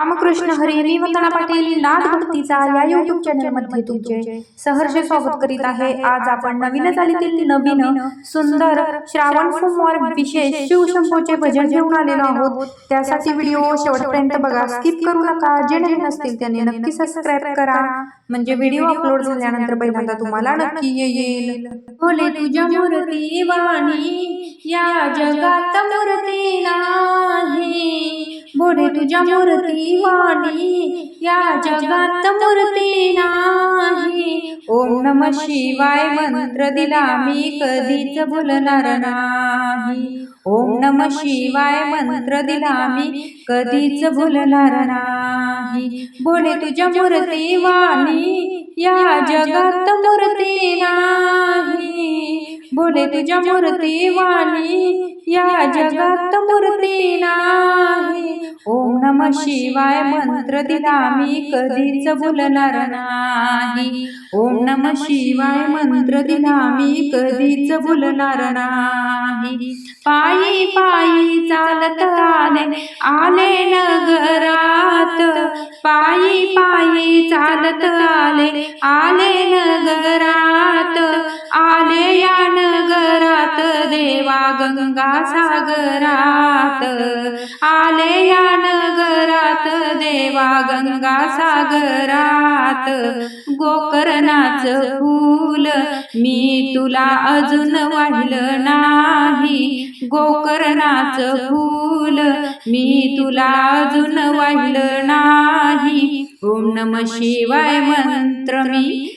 रामकृष्ण हरी मी वंदना पाटील नाद भक्तीचा या युट्यूब चॅनलमध्ये तुमचे सहर्ष स्वागत करीत आहे. आज आपण नवीन चालीतील नवीन सुंदर श्रावण सोमवार विशेष शिवशंभूचे भजन घेऊन आलेलो आहोत. त्यासाठी व्हिडिओ शेवटपर्यंत बघा. स्किप करू नका. जे नवीन असतील त्यांनी नक्की सबस्क्राईब करा. म्हणजे व्हिडिओ अपलोड झाल्यानंतर पहिल्यांदा तुम्हाला नक्की येईल. बोले तुझ्या मूर्ती वाणी या जगात मूर्ती नाही बोले तुझ्या मूर्ती वाणी या जगात मूर्ती नाही. ओम नम शिवाय मंत्र दिला मी कधीच बोलणार नाही. ओम नम शिवाय मंत्र दिला मी कधीच बोलणार नाही. बोले तुझ्या मूर्ती वाणी या जगात मूर्ती नाही. बोले तुझ्या मूर्ती वाणी या जगात मूर्ती नाही. नम शिवाय मंत्र दिला मी कधीच बोलणार नाही. ओम नम शिवाय मंत्र दिला मी कधीच बोलणार नाही. पायी पायी चालत आले आले नगरात. पायी पायी चालत आले आले नगरात. गंगा सागरात. आले या नगरात देवा गंगा सागरात. गोकर्णाच फूल मी तुला अजून वाहिलं नाही. गोकर्णाच फूल मी तुला अजून वाहिलं नाही. ओम नम शिवाय मंत्र मी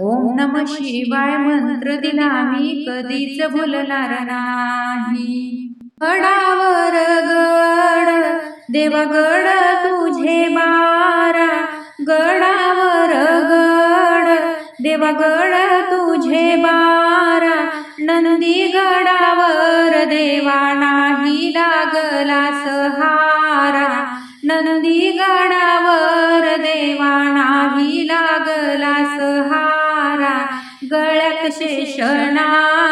ओम नम शिवाय मंत्र दिला मी कधीच भुलणार नाही. गडावर गड देवगड तुझे बारा गडावर गड देवगड तुझे बारा नंदी गडावर देवा नाही लागला सहारा. नंदी गडावर देवा नाही लागला सहारा. गळ्यात शेषणा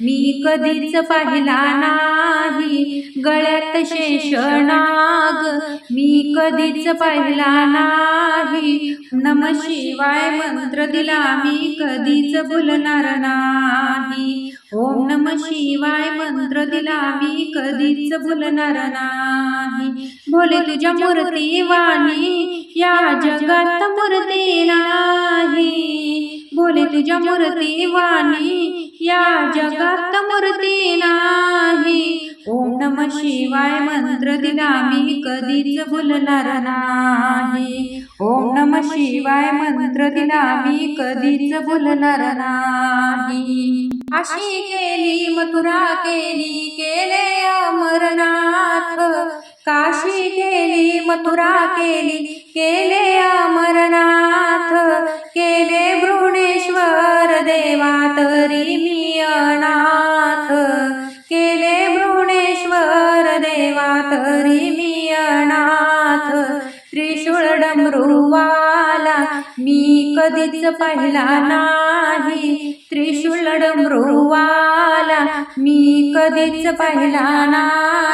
मी कधीच पाहिला नाही. गळ्यात शेषनाग. मी कधीच पाहिला नाही. नम शिवाय मंत्र दिला मी कधीच बोलणार नाही. ओम नम शिवाय मंत्र दिला मी कधीच बोलणार नाही. भोले तुझ्या मूर्ती वाणी या जगात मूर्ती नाही. बोले तुझ्या मूर्ती वाणी या जगात मूर्ती नाही. ओम नम शिवाय मंत्र दिला मी कधीच बोलणार नाही. ओम नम शिवाय मंत्र दिला मी कधीच बोलणार नाही. अशी केली मथुरा केली केले अमरनाथ. काशी केली मथुरा केली केले अमरनाथ. केले देवा तरी मी अनाथ त्रिशूळ डमरुवाला मी कधीच पाहिला नाही. त्रिशूळ डमरुवाला मी कधीच पाहिला नाही.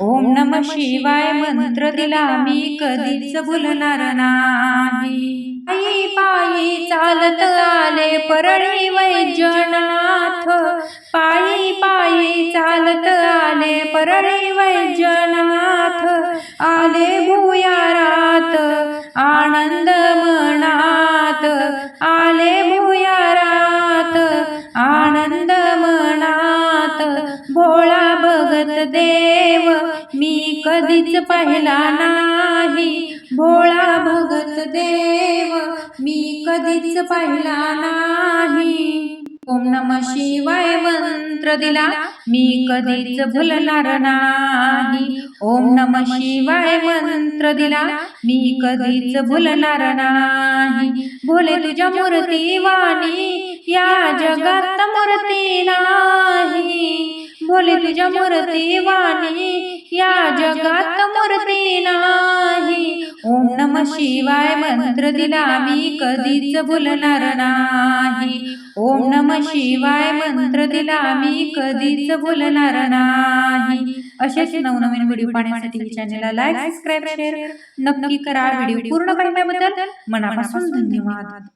ओम नम शिवाय मंत्र दिला. मी कधीच बोलणार नाही. पायी पायी चालत आले परळी वैजनाथ. पायी पायी चालत आले परळी वैजनाथ. आले भुयारात आनंद मनात. आले भुयारात आनंद मनात. भोळा भगत देव मी कधीच पाहिला नाही. भोळा भगत देव मी कधीच पाहिला नाही. ओम नम शिवाय मंत्र दिला मी कधीच भुलणार नाही. ओम नम शिवाय मंत्र दिला मी कधीच भुलणार नाही. भोले तुझ्या मूर्ती वाणी या जगात मूर्ती नाही. भोले तुझ्या मूर्ती वाणी या जगात मूर्ती नाही. ओम नम शिवाय मंत्र दिला मी कधीच भुलणार नाही. ओम नम शिवाय मंत्र दिला मी कधीच भुलणार नाही. असेच नवनवीन व्हिडिओ पाहण्यासाठी चॅनलला लाईक सबस्क्राईब शेअर नक्की करा व्हिडिओ पूर्ण पाहिल्याबद्दल मनापासून धन्यवाद.